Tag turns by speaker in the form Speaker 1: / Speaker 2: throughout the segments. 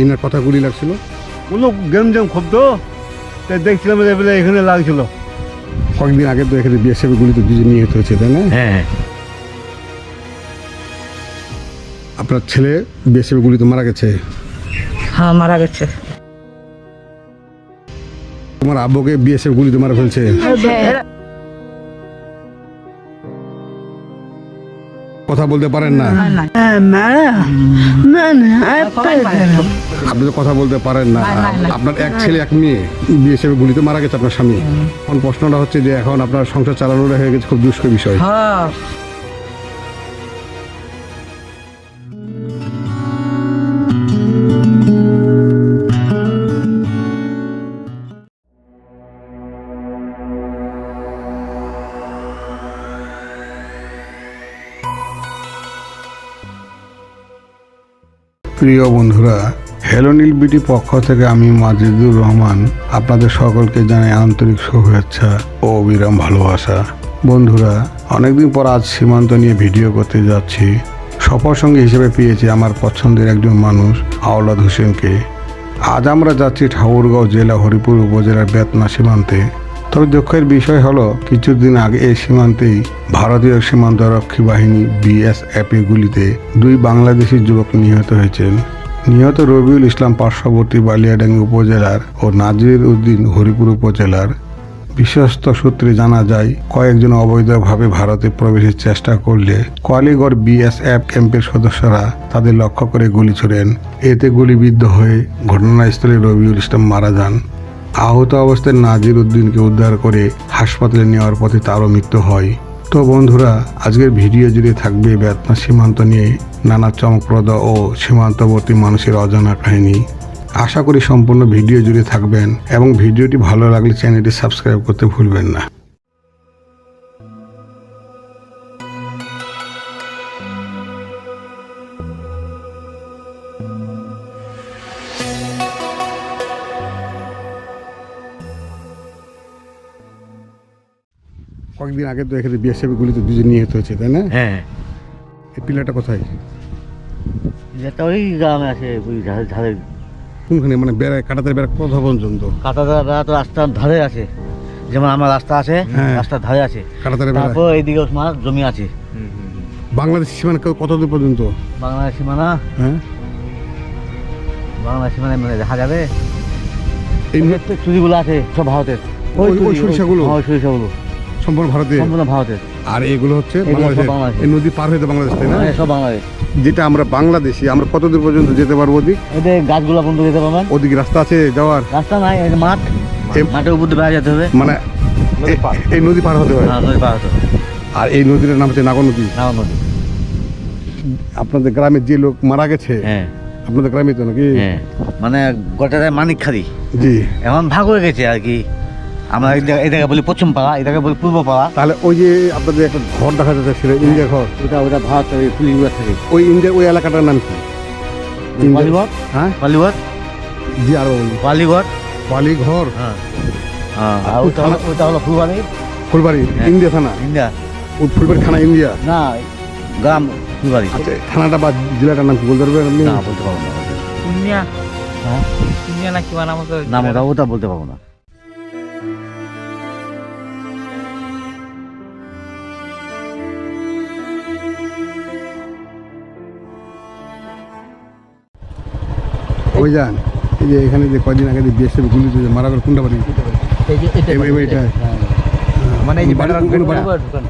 Speaker 1: এইনার কথা গুলি লাগছিল।
Speaker 2: কোনো গেম জেম খুব তো তাই দেখছিলাম যে বলে এখানে লাগছিল।
Speaker 1: কয়েকদিন আগে তো এখানে বিএসএফ গুলিতে দুজন নিহত হয়েছে তাই না?
Speaker 2: হ্যাঁ।
Speaker 1: আপনার ছেলে বিএসএফ গুলিতে মারা গেছে?
Speaker 3: হ্যাঁ মারা গেছে।
Speaker 1: তোমার আব্বুকে বিএসএফ গুলিতে মারা ফেলছে? কথা বলতে পারেন না? আপনি তো কথা বলতে পারেন না। আপনার এক ছেলে, এক মেয়ে বিয়ে হিসেবে গুলিতে মারা গেছে আপনার স্বামী। এখন প্রশ্নটা হচ্ছে যে এখন আপনার সংসার চালানোটা হয়ে গেছে খুব দুষ্কর বিষয়। প্রিয় বন্ধুরা হ্যালো নীল বিটি পক্ষ থেকে আমি মাজিদুর রহমান আপনাদের সকলকে জানাই আন্তরিক শুভেচ্ছা ও অবিরাম ভালোবাসা। বন্ধুরা, অনেকদিন পর আজ সীমান্ত নিয়ে ভিডিও করতে যাচ্ছি। সফর সঙ্গী হিসেবে পেয়েছি আমার পছন্দের একজন মানুষ, আওলাদ হোসেনকে। আজ আমরা যাচ্ছি ঠাকুরগাঁও জেলা হরিপুর উপজেলার বেতনা সীমান্তে। তবে দুঃখের বিষয় হলো, কিছুদিন আগে এই সীমান্তেই ভারতীয় সীমান্ত রক্ষী বাহিনী বিএসএফ গুলিতে দুই বাংলাদেশি যুবক নিহত হয়েছেন। নিহত রবিউল ইসলাম পার্শ্ববর্তী বালিয়াডাঙ্গি উপজেলার ও নাজির উদ্দিন হরিপুর উপজেলার। বিশ্বস্ত সূত্রে জানা যায়, কয়েকজন অবৈধভাবে ভারতে প্রবেশের চেষ্টা করলে কোয়ালিগড় বিএসএফ ক্যাম্পের সদস্যরা তাদের লক্ষ্য করে গুলি ছোড়েন। এতে গুলিবিদ্ধ হয়ে ঘটনাস্থলে রবিউল ইসলাম মারা যান। আহত অবস্থায় নাজির উদ্দিনকে উদ্ধার করে হাসপাতালে নেওয়ার পথে তারও মৃত্যু হয়। তো বন্ধুরা, আজকের ভিডিও জুড়ে থাকবে বেতনা সীমান্ত নিয়ে নানা চমকপ্রদ ও সীমান্তবর্তী মানুষের অজানা কাহিনী। আশা করি সম্পূর্ণ ভিডিও জুড়ে থাকবেন এবং ভিডিওটি ভালো লাগলে চ্যানেলটি সাবস্ক্রাইব করতে ভুলবেন না। কয়েকদিন আগে তো এখানে বিএসএফ গুলিতে দুজন নিহত হয়েছে তাই না?
Speaker 2: হ্যাঁ।
Speaker 1: এই পিলাটা কোথায়?
Speaker 2: যেটা ওই গ্রামে আছে ওই ধারে ধারে
Speaker 1: কোনখানে? মানে বেড়ায় কাটাতে বেড়া কোথা পর্যন্ত?
Speaker 2: কাটাদারা তো রাস্তার ধারে আছে। যেমন আমার রাস্তা আছে
Speaker 1: হ্যাঁ।
Speaker 2: রাস্তার ধারে আছে।
Speaker 1: কাটাতারে বেড়ায়
Speaker 2: তারপর এইদিকে তোমার জমি আছে।
Speaker 1: বাংলাদেশ সীমানা কত দূর পর্যন্ত?
Speaker 2: বাংলাদেশ সীমানা?
Speaker 1: হ্যাঁ।
Speaker 2: বাংলাদেশ সীমানা মানে দেখা যাবে।
Speaker 1: এই
Speaker 2: যে চুরিগুলো আছে সব ভারতের।
Speaker 1: ওই- ওই সরিষাগুলো?
Speaker 2: হ্যাঁ, ওই সরিষাগুলো।
Speaker 1: সম্পূর্ণ ভারতে
Speaker 2: সম্পূর্ণ ভারতের।
Speaker 1: আর এগুলো হচ্ছে বাংলাদেশে। এই নদী পার হইতে বাংলাদেশ তাই না?
Speaker 2: হ্যাঁ, সব বাংলাদেশ।
Speaker 1: যেটা আমরা বাংলাদেশি আমরা কত দূর পর্যন্ত যেতে পারব ওদিক?
Speaker 2: এদের গাছগুলো পর্যন্ত যেতে পারবেন।
Speaker 1: ওদিকে রাস্তা আছে যাওয়ার?
Speaker 2: রাস্তা নাই মাঠ। মাঠের উপর দিয়ে যেতে হবে।
Speaker 1: মানে এই নদী পার হতে হয়?
Speaker 2: হ্যাঁ নদী পার হতে হবে।
Speaker 1: আর এই নদীর নাম হচ্ছে নাগর নদী।
Speaker 2: নাগর নদী।
Speaker 1: আপনাদের গ্রামের যে লোক মারা গেছে
Speaker 2: হ্যাঁ।
Speaker 1: আপনাদের গ্রামে তো নাকি?
Speaker 2: হ্যাঁ। মানে গোটাটাই মানিক খাদি।
Speaker 1: জি।
Speaker 2: এখন ভাগ হয়ে গেছে আর কি। আমরা এই জায়গায় বলি পশ্চিম পাড়া এই জায়গায় বলি পূর্ব পাড়া।
Speaker 1: তাহলে ওই যে আপনাদের একটা ঘর দেখা যাচ্ছে সেটা ইন্ডিয়া ঘর।
Speaker 2: ওটা ওটা ভারত ওই থাকে।
Speaker 1: ওই ইন্ডিয়া ওই এলাকাটার নাম কি? ইন্ডিয়া- হ্যাঁ?
Speaker 2: বালিগড়?
Speaker 1: জি আরও বলুন।
Speaker 2: বালিগড়?
Speaker 1: বালি
Speaker 2: হ্যাঁ। হ্যাঁ আর ওটা হলো ওটা হলো ফুলবাড়ি।
Speaker 1: ফুলবাড়ি
Speaker 2: হ্যাঁ।
Speaker 1: ইন্ডিয়া থানা?
Speaker 2: ইন্ডিয়া।
Speaker 1: ওই ফুলবাড়ি থানা ইন্ডিয়া?
Speaker 2: না গ্রাম ফুলবাড়ি।
Speaker 1: আচ্ছা থানাটা বা জেলাটার নাম কি বলতে পারবেন আপনি?
Speaker 2: না বলতে পারব না
Speaker 3: পুণ্যা
Speaker 2: হ্যাঁ?
Speaker 3: পুণ্যা না কি
Speaker 2: নাম ওটা ওটা বলতে পারব না।
Speaker 1: ওই যান এই যে এখানে যে কয়দিন আগে যে বিএসএফ গুলি যে মারা গেল কোনটা বাড়ি?
Speaker 2: এই যে এটা
Speaker 1: এই- এইটা
Speaker 3: মানে এই যে?
Speaker 2: দোকান।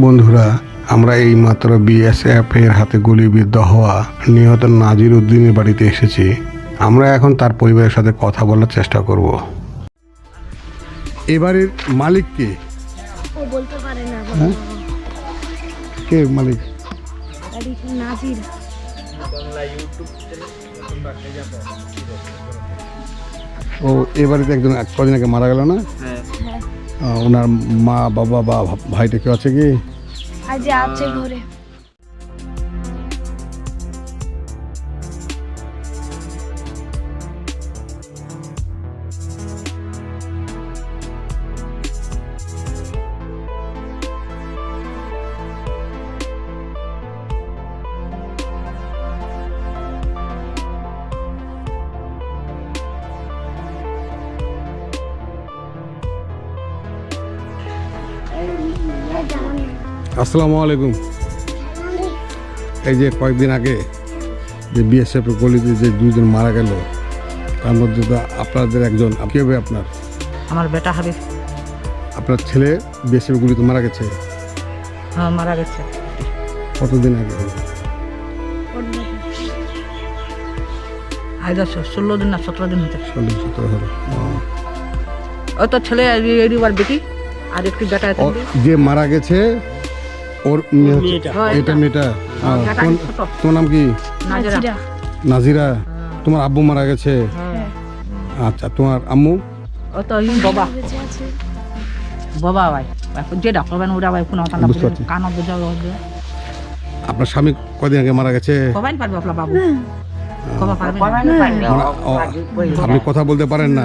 Speaker 1: বন্ধুরা আমরা এই মাত্র বিএসএফ এর হাতে গুলিবিদ্ধ হওয়া নিহত নাজির উদ্দিনের বাড়িতে এসেছি। আমরা এখন তার পরিবারের সাথে কথা বলার চেষ্টা করব। এবারের মালিক কে?
Speaker 4: বলতে পারে না
Speaker 1: হ্যাঁ? কে মালিক?
Speaker 4: নাজির?
Speaker 1: ও এবারে বাড়িতে একজন এক- কদিন আগে মারা গেল না?
Speaker 4: হ্যাঁ।
Speaker 1: ওনার মা বাবা বা ভাইটা কেউ আছে কি?
Speaker 4: আছে ঘরে।
Speaker 1: আসসালামু আলাইকুম। এই যে কয়েকদিন আগে যে বিএসএফ গলিতে যে দুজন মারা গেল তার মধ্যে তো আপনাদের একজন কি হবে আপনার?
Speaker 3: আমার বেটা হাবিব।
Speaker 1: আপনার ছেলে বিএসএফ গুলিতে মারা গেছে?
Speaker 3: হ্যাঁ মারা গেছে।
Speaker 1: কতদিন আগে?
Speaker 3: আজ ষোলো দিন না সতেরো দিন হতে
Speaker 1: ষোলো সতেরো হলো
Speaker 3: ওই তো ছেলে এবার বেটি আর একটু বেটা
Speaker 1: যে মারা গেছে ওর মেয়ে
Speaker 3: হ্যাঁ,
Speaker 1: এটা মেয়েটা।
Speaker 3: হ্যাঁ,
Speaker 1: তোমার নাম কি?
Speaker 3: নাজিরা।
Speaker 4: নাজিরা।
Speaker 1: তোমার আব্বু মারা গেছে।
Speaker 3: হ্যাঁ।
Speaker 1: আচ্ছা তোমার আম্মু?
Speaker 3: ও তো ইন বাবা। বাবা ভাই যে ডাক্তার বান ওরা ভাই কোনো কথা
Speaker 1: বুঝতে পারছি।
Speaker 3: কান
Speaker 1: আপনার স্বামী কদিন আগে মারা গেছে?
Speaker 3: পারবে আপনার বাবু?
Speaker 1: মানে, আপনি কথা বলতে পারেন না।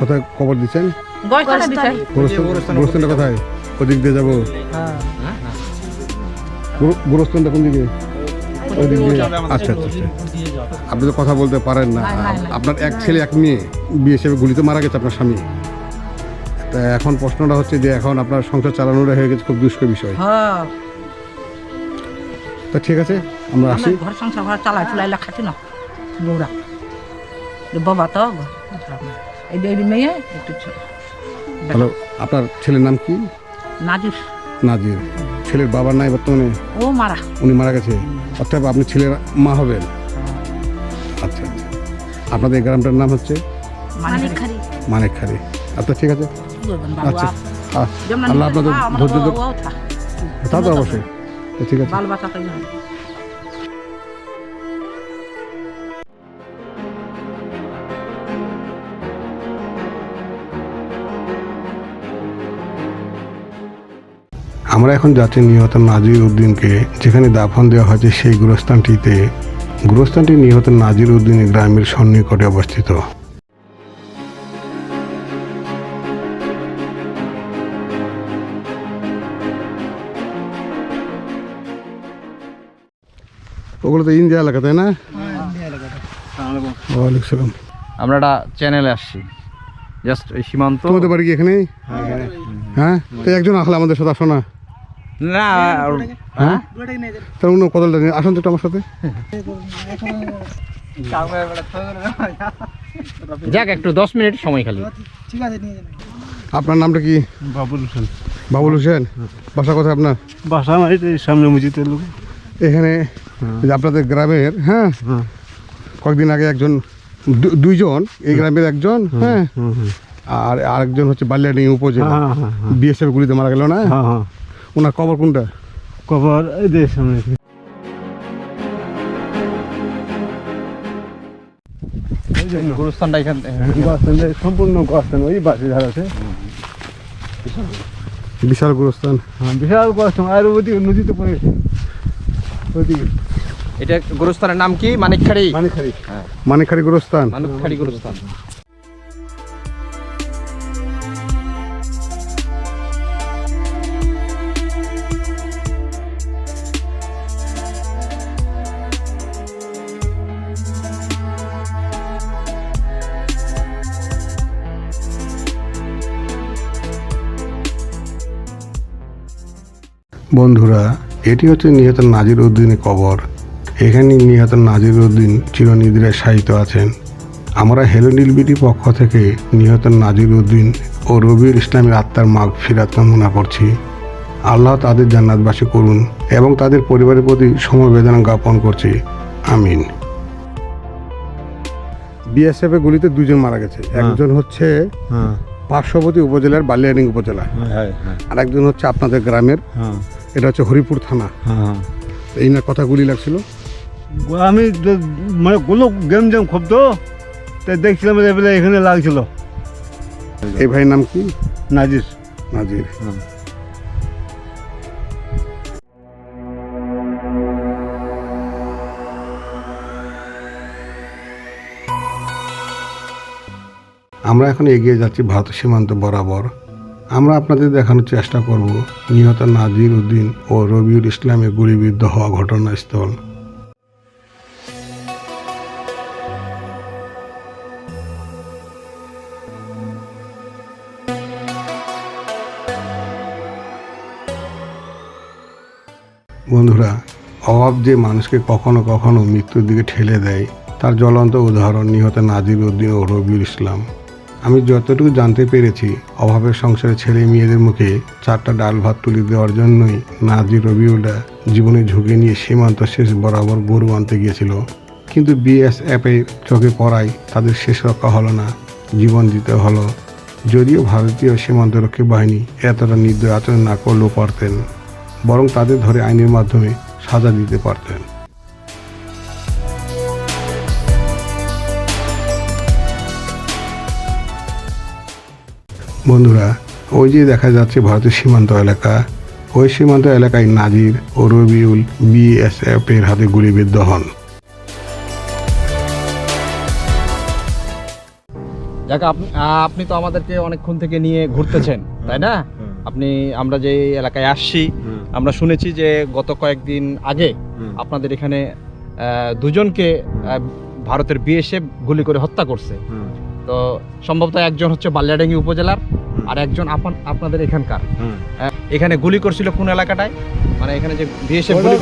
Speaker 1: কোথায় কবর দিচ্ছেন?
Speaker 3: গয়টা
Speaker 1: গোরস্থানটা কোথায়? ওদিক দিয়ে যাব।
Speaker 3: হ্যাঁ
Speaker 1: গোরস্থানটা কোন দিকে? দিয়ে। আচ্ছা আচ্ছা আচ্ছা। আপনি তো কথা বলতে পারেন না। আপনার এক ছেলে এক মেয়ে বিএসএফ গুলিতে মারা গেছে আপনার স্বামী। তা এখন প্রশ্নটা হচ্ছে যে এখন আপনার সংসার চালানোটা হয়ে গেছে খুব দুষ্কর বিষয়।
Speaker 3: হ্যাঁ।
Speaker 1: তা ঠিক আছে আমরা আসি।
Speaker 3: ঘর সংসার ঘর চালাই খাচ্ছি না। বৌরা। বাবা তো এই মেয়ে একটু ছোট।
Speaker 1: হ্যালো আপনার ছেলের নাম কি?
Speaker 3: নাজুস
Speaker 1: নাজির। ছেলের বাবার নাই বর্তমানে?
Speaker 3: ও মারা।
Speaker 1: উনি মারা গেছে? অর্থাৎ আপনি ছেলের মা হবেন। আচ্ছা আচ্ছা। আপনাদের গ্রামটার নাম হচ্ছে?
Speaker 3: মানে
Speaker 4: খারি
Speaker 1: মানিকখালি আচ্ছা ঠিক আছে। আচ্ছা আল্লাহ আপনাদের ধৈর্য তা। তো অবশ্যই। ঠিক আছে। আমরা এখন যাচ্ছি নিহত নাজির উদ্দিনকে যেখানে দাফন দেওয়া হয়েছে সেই গুরস্থানটিতে। গুরস্থানটি নিহত নাজির উদ্দিনের গ্রামের সন্নিকটে অবস্থিত। ওগুলো তো ইন্ডিয়া এলাকা তাই না? ওয়ালাইকুম সালাম।
Speaker 5: আমরা একটা চ্যানেলে আসছি। জাস্ট ওই সীমান্ত
Speaker 1: তোমাদের বাড়ি কি এখানে হ্যাঁ? তো একজন আসলে আমাদের সাথে আসো না।
Speaker 5: না
Speaker 1: হ্যাঁ? তার অন্য কদলটা নিয়ে আসুন তো একটু আমার সাথে।
Speaker 5: যাক একটু দশ মিনিট সময় খালি।
Speaker 1: আপনার নামটা কি?
Speaker 6: বাবুল হোসেন।
Speaker 1: বাবুল হোসেন? বাসা কোথায় আপনার?
Speaker 6: বাসা আমার সামনে মসজিদের লোক।
Speaker 1: এখানে আপনাদের গ্রামের হ্যাঁ? কয়েকদিন আগে একজন দু- দুইজন এই গ্রামের একজন হ্যাঁ আর আরেকজন হচ্ছে বালিয়াডি উপজেলা।
Speaker 6: হ্যাঁ, হ্যাঁ, হ্যাঁ।
Speaker 1: বিএসএফ গুলিতে মারা গেল না?
Speaker 6: হ্যাঁ হ্যাঁ।
Speaker 1: ওনার কবর কোনটা?
Speaker 6: কবর এই যে সামনে।
Speaker 5: গুরুস্থানটা এখান
Speaker 6: সম্পূর্ণ গাছটান ওই বাসে
Speaker 1: বিশাল গুরুস্থান।
Speaker 6: হ্যাঁ বিশাল গাছটান আর ওদিকে নদীতে পড়ে ওদিকে।
Speaker 5: এটা গুরুস্থানের নাম কি? মানিকখাড়ি?
Speaker 6: মানিখারি
Speaker 1: মানিকখারি গুরুস্থান।
Speaker 5: মানিকখাড়ি গুরুস্থান।
Speaker 1: বন্ধুরা এটি হচ্ছে নিহত নাজির উদ্দিনের কবর। এখানে নিহত নাজির উদ্দিন চিরনিদ্রায় শায়িত আছেন। আমরা হেলো নীলবিটি পক্ষ থেকে নিহত নাজির উদ্দিন ও রবির ইসলামের আত্মার মাগ ফিরাত কামনা করছি আল্লাহ তাদের জান্নাতবাসী করুন এবং তাদের পরিবারের প্রতি সমবেদনা জ্ঞাপন করছি। আমিন। বিএসএফ এর গুলিতে দুজন মারা গেছে। একজন হচ্ছে
Speaker 6: হ্যাঁ।
Speaker 1: পার্শ্ববর্তী উপজেলার বালিয়াডিং উপজেলা
Speaker 6: হ্যাঁ হ্যাঁ
Speaker 1: আর একজন হচ্ছে আপনাদের গ্রামের
Speaker 6: হ্যাঁ।
Speaker 1: এটা হচ্ছে হরিপুর থানা।
Speaker 6: হ্যাঁ।
Speaker 1: এই না কথা গুলি লাগছিল।
Speaker 6: আমি মানে গুলো গেম জ্যাম খুব তো তো দেখছিলাম এখানে লাগছিল।
Speaker 1: এই ভাইয়ের নাম কি?
Speaker 6: নাজির।
Speaker 1: নাজির।
Speaker 6: হ্যাঁ।
Speaker 1: আমরা এখন এগিয়ে যাচ্ছি ভারত সীমান্ত বরাবর। আমরা আপনাদের দেখানোর চেষ্টা করব নিহত নাজির উদ্দিন ও রবিউল ইসলামের গুলিবিদ্ধ হওয়া ঘটনাস্থল। বন্ধুরা, অভাব যে মানুষকে কখনো কখনো মৃত্যুর দিকে ঠেলে দেয়, তার জ্বলন্ত উদাহরণ নিহত নাজির উদ্দিন ও রবিউল ইসলাম। আমি যতটুকু জানতে পেরেছি, অভাবের সংসারে ছেলে মেয়েদের মুখে চারটা ডাল ভাত তুলে দেওয়ার জন্যই নাজির রবিউলরা জীবনে ঝুঁকি নিয়ে সীমান্ত শেষ বরাবর গরু আনতে গিয়েছিল। কিন্তু বিএসএফে চোখে পড়ায় তাদের শেষ রক্ষা হলো না, জীবন দিতে হলো। যদিও ভারতীয় সীমান্তরক্ষী বাহিনী এতটা নির্দয় আচরণ না করলেও পারতেন, বরং তাদের ধরে আইনের মাধ্যমে সাজা দিতে পারতেন। বন্ধুরা ওই যে দেখা যাচ্ছে ভারতের সীমান্ত এলাকা ওই সীমান্ত এলাকায় নাজির ও রবিউল বিএসএফ এর হাতে গুলিবিদ্ধ হন।
Speaker 5: যাক আপনি আপনি তো আমাদেরকে অনেকক্ষণ থেকে নিয়ে ঘুরতেছেন তাই না? আপনি আমরা যে এলাকায় আসছি আমরা শুনেছি যে গত কয়েকদিন আগে আপনাদের এখানে আহ, দুজনকে ভারতের বিএসএফ গুলি করে হত্যা করছে। তো সম্ভবত একজন হচ্ছে বালিয়াডাঙ্গি উপজেলার আর একজন আপন আপনাদের এখানকার। এখানে গুলি করছিল কোন এলাকাটায়? মানে এখানে যে বিএসএফ গুলি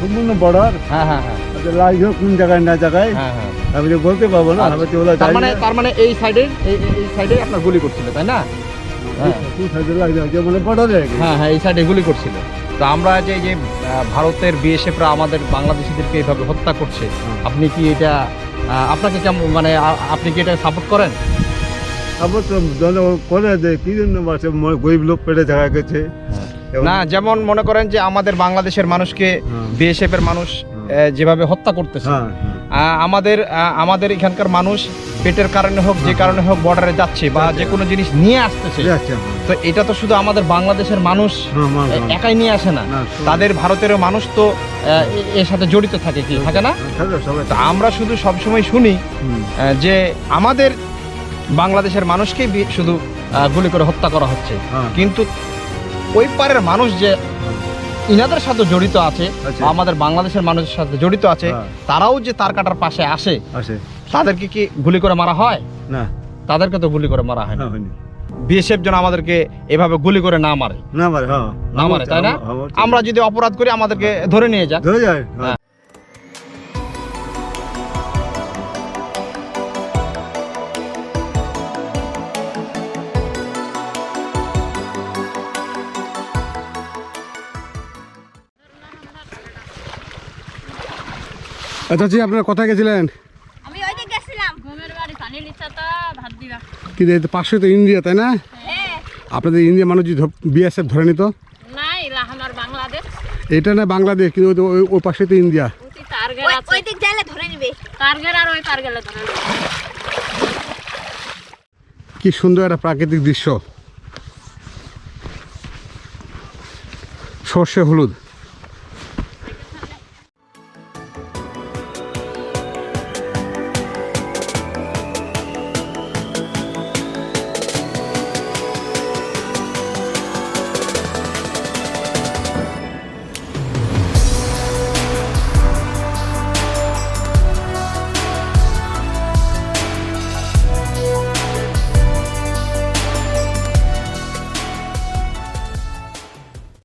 Speaker 6: সম্পূর্ণ বর্ডার
Speaker 5: হ্যাঁ হ্যাঁ হ্যাঁ।
Speaker 6: লাগছে কোন জায়গায় না জায়গায়
Speaker 5: হ্যাঁ হ্যাঁ।
Speaker 6: আমি তো বলতে পারব না আমি তো
Speaker 5: তার মানে তার মানে এই সাইডে এই সাইডে আপনার গুলি করছিল তাই না? হ্যাঁ।
Speaker 6: যে মানে
Speaker 5: হ্যাঁ হ্যাঁ এই সাইডে গুলি করছিল। তো আমরা যে যে ভারতের বিএসএফরা আমাদের বাংলাদেশিদেরকে এইভাবে হত্যা করছে আপনি কি এটা আপনাকে কেমন মানে আপনি কি এটা সাপোর্ট করেন
Speaker 6: তারপর তো করে যে কি জন্য গরিব লোক পেটে গেছে
Speaker 5: না যেমন মনে করেন যে আমাদের বাংলাদেশের মানুষকে
Speaker 6: হ্যাঁ।
Speaker 5: বিএসএফ এর মানুষ যেভাবে হত্যা করতেছে।
Speaker 6: হ্যাঁ
Speaker 5: আহ, আমাদের আমাদের এখানকার মানুষ পেটের কারণে হোক যে কারণে হোক বর্ডারে যাচ্ছে বা যে কোনো জিনিস নিয়ে আসতেছে। তো এটা তো শুধু আমাদের বাংলাদেশের মানুষ
Speaker 6: হ্যাঁ, হ্যাঁ, হ্যাঁ।
Speaker 5: একাই নিয়ে আসে না। তাদের ভারতের মানুষ তো এর সাথে জড়িত থাকে কি? থাকে না? আমরা শুধু সবসময় শুনি যে আমাদের বাংলাদেশের মানুষকেই শুধু গুলি করে হত্যা করা হচ্ছে।
Speaker 6: হ্যাঁ।
Speaker 5: কিন্তু ওই পারের মানুষ যে ইনাদের সাথে জড়িত আছে আমাদের বাংলাদেশের মানুষের সাথে জড়িত আছে
Speaker 6: হ্যাঁ।
Speaker 5: তারাও যে তার কাটার পাশে আসে তাদেরকে কি গুলি করে মারা হয়?
Speaker 6: না।
Speaker 5: তাদেরকে তো গুলি করে মারা হয় না বিএসএফ যেন আমাদেরকে এভাবে গুলি করে না মারে।
Speaker 6: না মারে হ্যাঁ।
Speaker 5: না মারে তাই না?
Speaker 6: আমার- আমার
Speaker 5: যদি অপরাধ করি আমাদেরকে ধরে নিয়ে যাক
Speaker 6: ধরে যায়
Speaker 1: আচ্ছা জি আপনারা কোথায় গেছিলেন?
Speaker 4: আমি ওই যে গেছিলাম।
Speaker 7: ঘুমের বাড়ি পানি নিচে তো ভাত দিবা।
Speaker 1: কি যে পাশে তো ইন্ডিয়া তাই না?
Speaker 7: হ্যাঁ।
Speaker 1: আপনাদের ইন্ডিয়া মানুষ যদি বিএসএফ ধরে নিত
Speaker 7: নাই আমার বাংলাদেশ।
Speaker 1: এটা না বাংলাদেশ কিন্তু ওই ওই- পাশে তো ইন্ডিয়া।
Speaker 4: ওই
Speaker 7: আছে
Speaker 4: ওই দিক যাইলে ধরে নিবে।
Speaker 7: টার্গেট আর ওই টার্গেটে ধরে নেবে।
Speaker 1: কি সুন্দর একটা প্রাকৃতিক দৃশ্য। সর্ষে হলুদ।